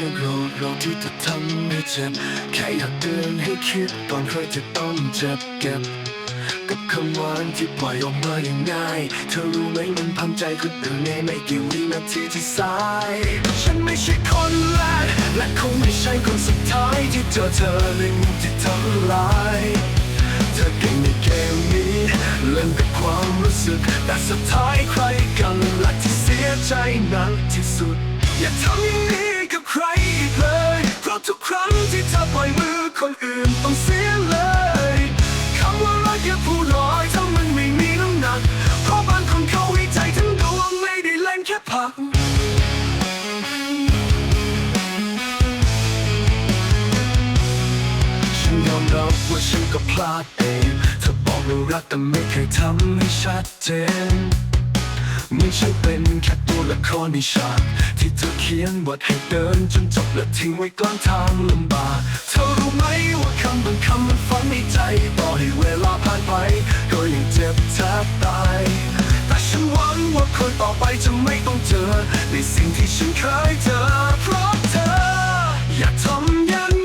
ไม่โกรธเราที่จะทำให้เจ็บ แค่อยากเตือนให้คิดก่อนใครจะต้องเจ็บเก็บ กับคำหวานที่ปล่อยออกมาอย่างง่าย เธอรู้ไหมมันพังใจคนอื่นในไม่กี่วินาทีที่สาย ฉันไม่ใช่คนแรกและคงไม่ใช่คนสุดท้ายที่เจอเธอในมุมที่ทำลายเธอเก่งในเกมนี้เล่นกับความรู้สึก แต่สุดท้ายใครกันล่ะที่เสียใจหนักที่สุด อย่าทำอย่างนี้ ใครอีกเลยเพราะทุกครั้งที่เธอปล่อยมือคนอื่นต้องเสียเลยคำว่ารักอย่าพูดลอยถ้ามันไม่มีน้ำหนัก เพราะบางคนเขาวิจัยทั้งดวงไม่ได้เล่นแค่ผักฉันยอมรับว่าฉันก็พลาดเองเธอบอกว่ารักแต่ไม่เคยทำให้ชัดเจน เหมือนฉันเป็นแค่ตัวละครในฉากที่เธอเขียนบทให้เดินจนจบและทิ้งไว้กลางทางลำบากเธอรู้ไหมว่าคำบางคำมันฝังในใจต่อให้เวลาผ่านไปก็ยังเจ็บแทบตายแต่ฉันหวังว่าคนต่อไปจะไม่ต้องเจอในสิ่งที่ฉันเคยเจอเพราะเธอ อย่าทำอย่าง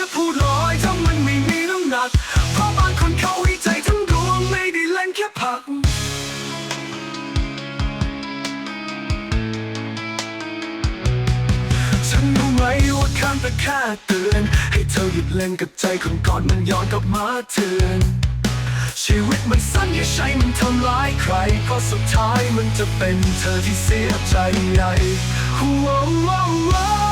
อย่าพูดลอยถ้ามันไม่มีน้ำหนัก เพราะบางคนเขาวิจัยทั้งดวงไม่ได้เล่นแค่ผัก ฉันรู้ไหมว่าคำแต่แค่เตือน ให้เธอหยุดเล่นกับใจคนก่อนมันย้อนกลับมาเตือนชีวิตมันสั้นอย่าใช้มันทำร้ายใครเพราะสุดท้ายมันจะเป็นเธอที่เสียใจใหญ่ว้าว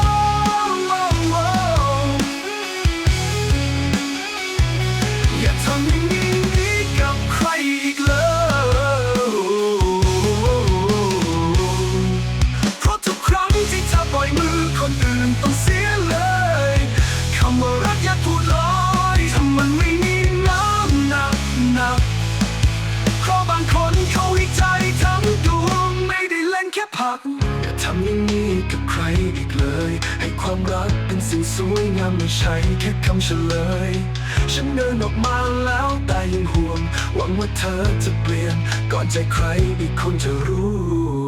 ค่ผัก อย่าทำอย่างนี้กับใครอีกเลย ให้ความรักเป็นสิ่งสวยงามไม่ใช่แค่คำเฉลย ฉันเดินออกมาแล้วแต่ยังห่วง หวังว่าเธอจะเปลี่ยน ก่อนใจใครอีกคนจะรู้